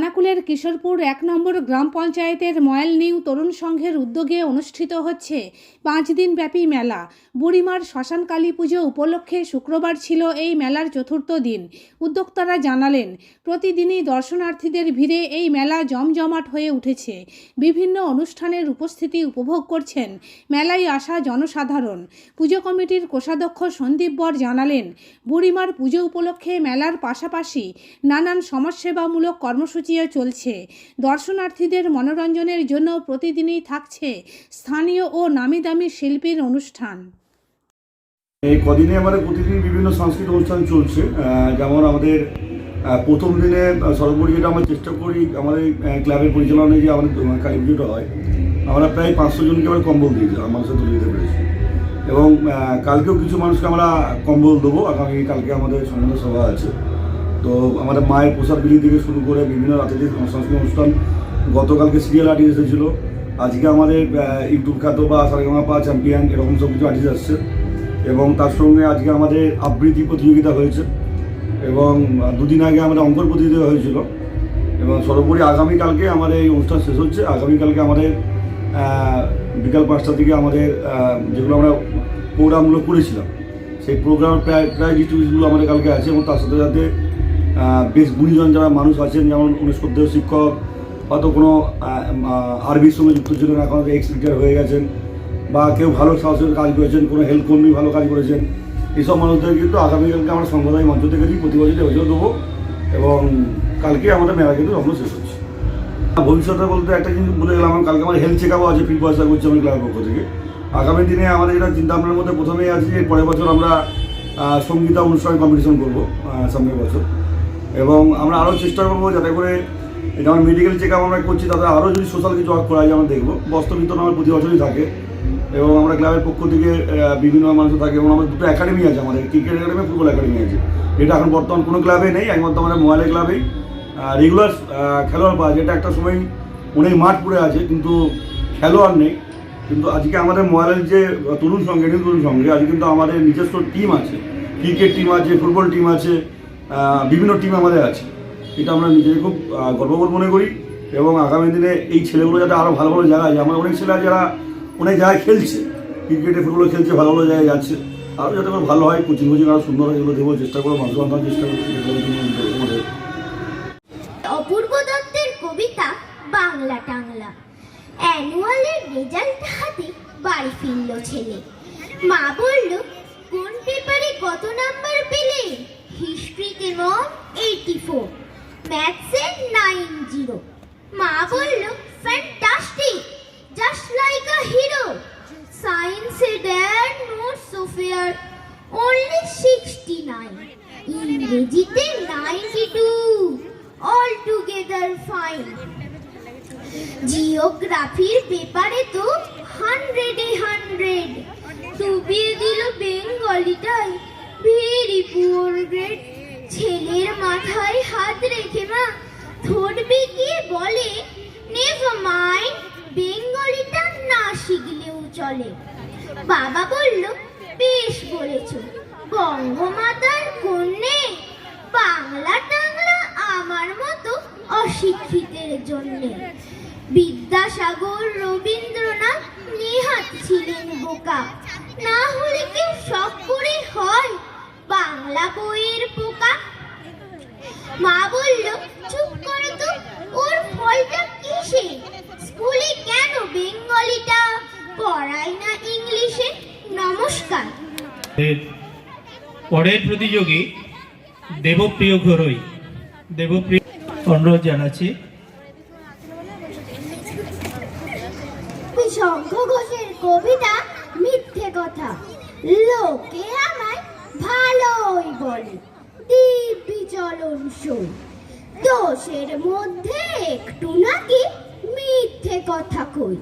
খানাকুলের কিশোরপুর এক নম্বর গ্রাম পঞ্চায়েতের ময়াল নিউ তরুণ সংঘের উদ্যোগে অনুষ্ঠিত হচ্ছে পাঁচ দিন ব্যাপী মেলা। বুড়িমার শ্মশান কালী পুজো উপলক্ষে শুক্রবার ছিল এই মেলার চতুর্থ দিন। উদ্যোক্তারা জানালেন, প্রতিদিনই দর্শনার্থীদের ভিড়ে এই মেলা জমজমাট হয়ে উঠেছে। বিভিন্ন অনুষ্ঠানের উপস্থিতি উপভোগ করছেন মেলায় আসা জনসাধারণ। পুজো কমিটির কোষাধ্যক্ষ সন্দীপ বর জানালেন, বুড়িমার পুজো উপলক্ষে মেলার পাশাপাশি নানান সমাজসেবামূলক কর্মসূচিও চলছে। দর্শনার্থীদের মনোরঞ্জনের জন্য প্রতিদিনই থাকছে স্থানীয় ও নামি দামি শিল্পীর অনুষ্ঠান। এই কদিনে আমাদের প্রতিদিন বিভিন্ন সাংস্কৃতিক অনুষ্ঠান চলছে। যেমন আমাদের প্রথম দিনে সর্বোপরি যেটা আমরা চেষ্টা করি, আমাদের ক্লাবের পরিচালনায় যে আমাদের কালী পুজোটা হয়, আমরা প্রায় পাঁচশো জনকে আমরা কম্বল দিয়েছি মানুষের তুলে দিতে পেরেছি। এবং কালকেও কিছু মানুষকে আমরা কম্বল দেবো, আগামী কালকে আমাদের সংবাদ সভা আছে। তো আমাদের মায়ের প্রসাদ বিলি থেকে শুরু করে বিভিন্ন রাতে সাংস্কৃতিক অনুষ্ঠান গতকালকে সিরিয়াল আর্টিস্ট এসেছিল। আজকে আমাদের ইউটিউব খ্যাত বা সারেগামা পা চ্যাম্পিয়ন এরকম সব কিছু আর্টিস্ট আসছে। এবং তার সঙ্গে আজকে আমাদের আবৃত্তি প্রতিযোগিতা হয়েছে এবং দুদিন আগে আমাদের অঙ্কন প্রতিযোগিতা হয়েছিল। এবং সর্বোপরি আগামীকালকে আমাদের এই অনুষ্ঠান শেষ হচ্ছে। আগামীকালকে আমাদের বিকাল পাঁচটা থেকে আমাদের যেগুলো আমরা প্রোগ্রামগুলো করেছিলাম, সেই প্রোগ্রাম প্রায় প্রায় ডিস্ট্রিবিউশনগুলো আমাদের কালকে আছে এবং তার সাথে সাথে বেশ গুণীজন যারা মানুষ আছেন, যেমন অনুষ্কর্দেয় শিক্ষক, হয়তো কোনো আরবির সঙ্গে যুক্ত ছিলেন, এখন এক্স রিটায়ার হয়ে গেছেন, বা কেউ ভালো সাহসের কাজ করেছেন, কোনো হেলথ কর্মী ভালো কাজ করেছেন এইসব মানুষদের কিন্তু আগামীকালকে আমরা সম্প্রদায় মঞ্চ থেকে প্রতি বছরই অভিযোগ দেবো, এবং কালকে আমাদের মেলা কিন্তু আমরা শেষ হচ্ছে। ভবিষ্যতে বলতে একটা জিনিস বলে গেলাম আমার কালকে আমাদের হেলথ চেক আপও আছে ফ্রি পয়সা করছি আমি ক্লাবের পক্ষ থেকে। আগামী দিনে আমাদের যেটা চিন্তা ভাবনার মধ্যে প্রথমেই আছে যে পরের বছর আমরা সঙ্গীতা অনুষ্ঠান কম্পিটিশন করব সামনের বছর। এবং আমরা আরও চেষ্টা করব যাতে করে যেমন মেডিকেল চেক আপ আমরা করছি, তাতে আরও যদি সোশ্যাল কিছু করা যায় আমরা দেখব। বস্ত্র বিতরণ আমার প্রতি বছরই থাকে এবং আমরা ক্লাবের পক্ষ থেকে বিভিন্ন মানুষ থাকে এবং আমাদের দুটো একাডেমি আছে, আমাদের ক্রিকেট একাডেমি ফুটবল একাডেমি আছে। এটা এখন বর্তমান কোনো ক্লাবে নেই, একমাত্র আমাদের মোবাইলের ক্লাবেই রেগুলার খেলোয়াড় পাওয়া যায়। এটা একটা সময় অনেক মাঠ পড়ে আছে, কিন্তু খেলোয়াড় নেই। কিন্তু আজকে আমাদের মোবাইলের যে তরুণ সঙ্গে তরুণ সঙ্গে আজকে কিন্তু আমাদের নিজস্ব টিম আছে। ক্রিকেট টিম আছে ফুটবল টিম আছে বিভিন্ন টিম আমাদের আছে। এটা আমরা নিজেকে খুব গর্ববোধ মনে করি এবং আগামী দিনে এই ছেলেগুলো যাতে আরও ভালো ভালো জায়গায় যায়। আমার অনেক ছেলে যারা অনেক জায়গায় খেলছে। ক্রিকেটে ফুটবলে খেলছে, ভালো ভালো জায়গায় যাচ্ছে। আরও যাতে করে ভালো হয়, কোচিং কোচিং আরও সুন্দর হয় দেবো চেষ্টা করব মানুষ বানানোর চেষ্টা করব। অপূর্ব দত্তের কবিতা বাংলা টাংলা। অ্যানুয়ালের রেজাল্ট হাতে বাড়ি ফিরল ছেলে। মা বলল, কোন পেপারে কত নাম্বার পেলে? ইংরেজিতে ninety two all together fine জিওগ্রাফির পেপারে তো হান্ড্রেডে হান্ড্রেড ডুবিয়ে দিল বেঙ্গলিটাই। ভেরি পুয়ার গ্রেড ছেলের মাথায় হাত রেখে মা ধরবে গিয়ে বলে? নেভার মাইন্ড বেঙ্গলিটা না শিখলেও চলে। বাবা বলল, বেশ বলেছ। বঙ্গমাতার কন্যে বাংলা টাংলা আমার মতো অশিক্ষিতের জন্যে বিদ্যাসাগর, রবীন্দ্রনাথ নেহাত ছিলেন বোকা। না হলে কেউ শখ করে হয়? বাংলা বইয়ের পোকা। মা বলল, চুপ করো তো, ওর ফলটা কিসে? স্কুলে কেন বেঙ্গলিটা? পড়ায় না ইংলিশে? নমস্কার। পরের প্রতিযোগী দেবপ্রিয় ঘরোই দেবপ্রিয় অনুরোধ জানাচ্ছি কবিতা মিথ্যে কথা। লোকে আমায় ভালোই বলে, দিব্যি চলন সই দোষের মধ্যে একটু নাকি মিথ্যে কথা কই।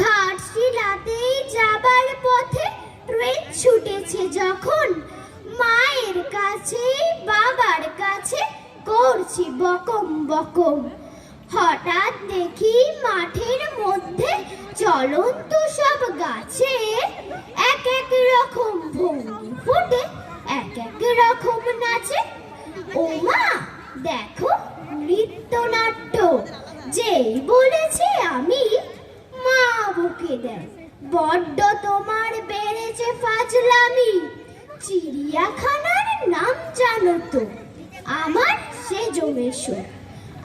ঘাট শিলাতেই যাবার পথে ট্রেন ছুটেছে যখন মায়ের কাছে, বাবার কাছে করছি বকম বকম। হঠাৎ দেখি মাঠের মধ্যে চলন্ত সব গাছে এক এক রকম ভঙ্গি ফুটে, এক এক রকম নাচে। ও মা, দেখো নৃত্যনাট্য, যেই বলেছি আমি মা বুকে দেয় বড্ড তোমার বেড়েছে ফাজলামি, চিড়িয়াখানার নাম জানো তো, আমার সে জমেশো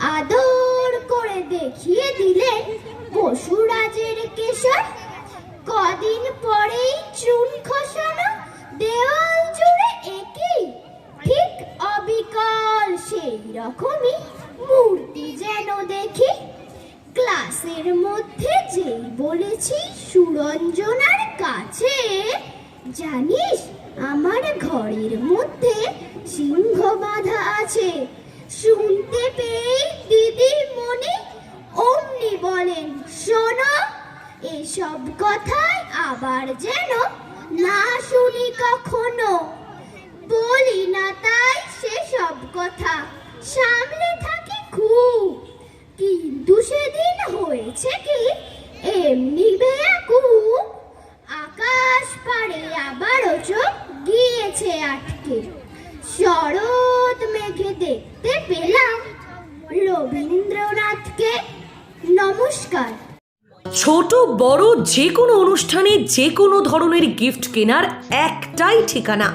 আদর করে দেখিয়ে দিলে পশুরাজের কেশর। কদিন পরেই চুন খসানো দেওয়াল জুড়ে একই। ঠিক অবিকল সেই রকমই মূর্তি যেন দেখি। ক্লাসের মধ্যে যেই বলেছি সুরঞ্জনার কাছে, জানিস আমার ঘরের মধ্যে সিংহ বাঁধা আছে। শুনতে পেয়ে দিদি মনে অমনি বলেন, শোনো, এসব কথাই আবার যেন না শুনি কখনো। বলি না তাই সেসব কথা সামনে থাকি খুব। কিন্তু সেদিন হয়েছে কি, এমনি বেয়াকুব। আকাশ পাড়ে আবারও চোখ গিয়েছে আটকে। মেঘে দেখতে পেলাম রবীন্দ্রনাথকে। নমস্কার। ছোট, বড়, যে কোনো অনুষ্ঠানে যে কোনো ধরনের গিফট কেনার একটাই ঠিকানা।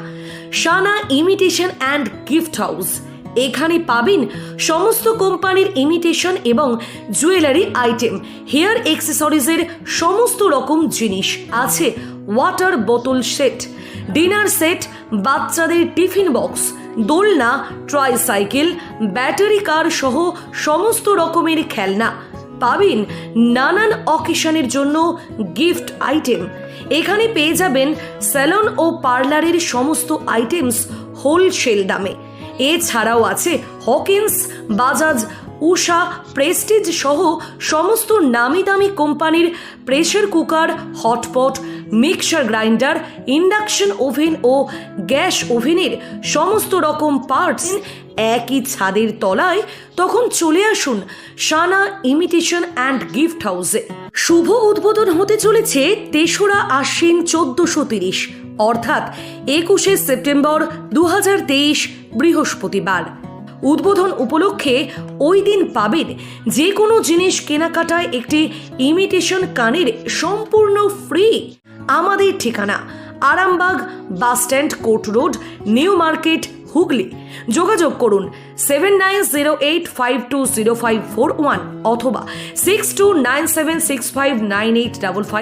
Sana imitation and gift house এখানে পাবেন সমস্ত কোম্পানির ইমিটেশন এবং জুয়েলারি আইটেম হেয়ার এক্সেসরিজের সমস্ত রকম জিনিস। আছে ওয়াটার বোতল সেট ডিনার সেট বাচ্চাদের টিফিন বক্স দোলনা ট্রাইসাইকেল ব্যাটারি কার সহ সমস্ত রকমের খেলনা। পাবেন নানান অকেশনের জন্য গিফট আইটেম এখানে পেয়ে যাবেন স্যালন ও পার্লারের সমস্ত আইটেমস হোলসেল দামে। এছাড়াও আছে হকিন্স বাজাজ উষা প্রেস্টিজ সহ সমস্ত নামি দামি কোম্পানির pressure cooker, hotpot, mixer grinder, induction oven ও গ্যাস ওভেনের সমস্ত রকম পার্টস একই ছাদের তলায় তখন চলে আসুন সানা ইমিটেশন অ্যান্ড গিফট হাউসে। শুভ উদ্বোধন হতে চলেছে তেসরা আশ্বিন চোদ্দশো তিরিশ, অর্থাৎ একুশে সেপ্টেম্বর দু হাজার তেইশ বৃহস্পতিবার। উদ্বোধন উপলক্ষে ওই দিন পাবেন যে কোনো জিনিস কেনাকাটায় একটি ইমিটেশন কানের সম্পূর্ণ ফ্রি আমাদের ঠিকানা Arambagh bus stand court road, new market, Hooghly. যোগাযোগ করুন seven nine zero eight five two zero five four one অথবা six two nine seven six five nine eight double five